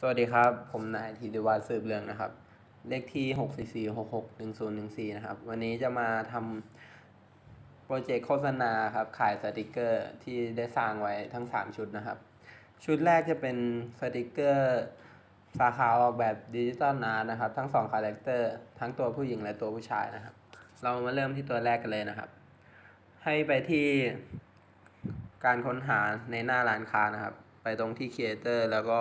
สวัสดีครับ ผมนายธีรวัฒน์สืบเรืองนะครับ เลขที่ 6 4 4 6 6 1 0 1 4 นะครับ วันนี้จะมาทำโปรเจกต์โฆษณาครับ ขายสติกเกอร์ที่ได้สร้างไว้ทั้ง 3 ชุดนะครับ ชุดแรกจะเป็นสติกเกอร์ สาขาออกแบบดิจิตอลอาร์นะครับ ทั้ง 2 คาแรคเตอร์ ทั้งตัวผู้หญิงและตัวผู้ชายนะครับ เรามาเริ่มที่ตัวแรกกันเลยนะครับ ให้ไปที่การค้นหาในหน้าร้านค้านะครับ ไปตรงที่ Creator แล้วก็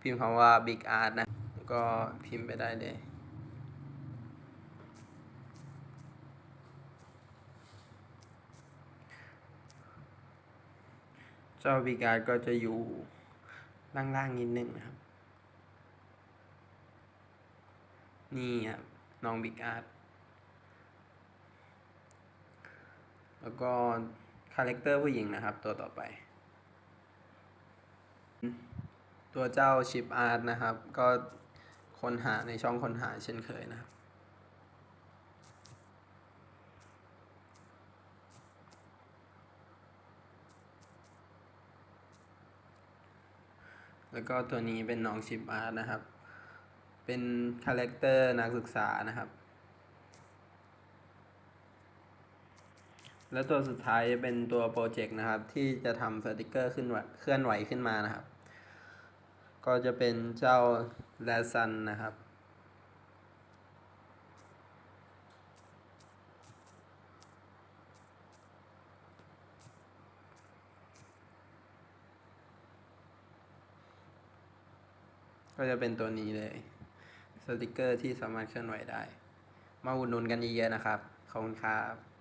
พิมพ์คำว่า Big Art นะแล้วก็พิมพ์ไปได้เลยเจ้า Big Art ก็จะอยู่ล่างๆนิดนึงนะครับ นี่ครับน้อง Big Art แล้วก็คาแรคเตอร์ผู้หญิงนะครับ ตัวต่อไป ตัวเจ้าชิปอาร์ตนะครับ ก็ค้นหาในช่องค้นหาเช่นเคยนะครับแล้วก็ตัวนี้เป็นน้องชิปอาร์ตนะครับ เป็นคาแรคเตอร์นักศึกษานะครับ แล้วตัวสุดท้ายจะเป็นตัวโปรเจกต์นะครับ ที่จะทำสติกเกอร์ขึ้นเคลื่อนไหวขึ้นมานะครับ ก็จะเป็นเจ้าแลซันนะครับ ก็จะเป็นตัวนี้เลย สติกเกอร์ที่สามารถเคลื่อนไหวได้ มาอุดหนุนกันเยอะๆนะครับ ขอบคุณครับ